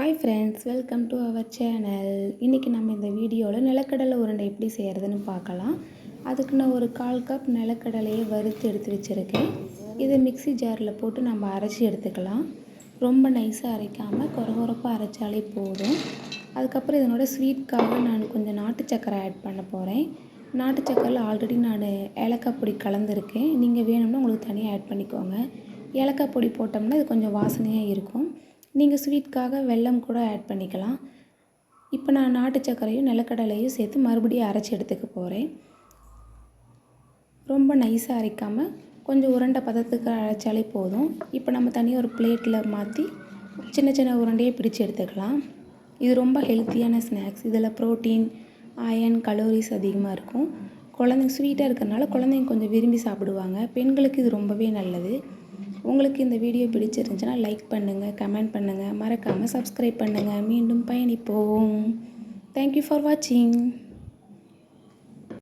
Hi friends welcome to our channel இன்றைக்கி நம்ம இந்த வீடியோவில் நிலக்கடலை உருண்டை எப்படி செய்கிறதுன்னு பார்க்கலாம். அதுக்கு நான் ஒரு கால் கப் நிலக்கடலையை வறுத்து எடுத்து வச்சுருக்கேன். இதை மிக்ஸி ஜாரில் போட்டு நம்ம அரைச்சி எடுத்துக்கலாம். ரொம்ப நைஸாக அரைக்காமல் குறகுறப்பாக அரைச்சாலே போதும். அதுக்கப்புறம் இதனோட ஸ்வீட்காக நான் கொஞ்சம் நாட்டு சக்கரை ஆட் பண்ண போகிறேன் நாட்டு சக்கரையில் ஆல்ரெடி நான் ஏலக்காய் பொடி கலந்துருக்கேன். நீங்கள் வேணும்னா உங்களுக்கு தனியாக ஆட் பண்ணிக்கோங்க. ஏலக்காய் பொடி போட்டோம்னா இது கொஞ்சம் வாசனையாக இருக்கும். நீங்கள் ஸ்வீட்காக வெல்லம் கூட ஆட் பண்ணிக்கலாம். இப்போ நான் நாட்டு சர்க்கரையும் நிலக்கடலையும் சேர்த்து மறுபடியும் அரைச்சி எடுத்துக்க போகிறேன் ரொம்ப நைஸாக அரைக்காமல் கொஞ்சம் உருண்டை பதத்துக்கு அரைச்சாலே போதும். இப்போ நம்ம தனியாக ஒரு பிளேட்டில் மாற்றி சின்ன சின்ன உருண்டையை பிடிச்சு எடுத்துக்கலாம். இது ரொம்ப ஹெல்த்தியான ஸ்நாக்ஸ் இதில் ப்ரோட்டீன் அயன் கலோரிஸ் அதிகமாக இருக்கும். குழந்தைங்க ஸ்வீட்டாக இருக்கிறனால குழந்தைங்க கொஞ்சம் விரும்பி சாப்பிடுவாங்க. பெண்களுக்கு இது ரொம்பவே நல்லது. உங்களுக்கு இந்த வீடியோ பிடிச்சிருந்துச்சுன்னா லைக் பண்ணுங்கள் கமெண்ட் பண்ணுங்கள் மறக்காமல் சப்ஸ்கிரைப் பண்ணுங்கள் மீண்டும் பயணிப்போம். தேங்க்யூ ஃபார் வாட்சிங்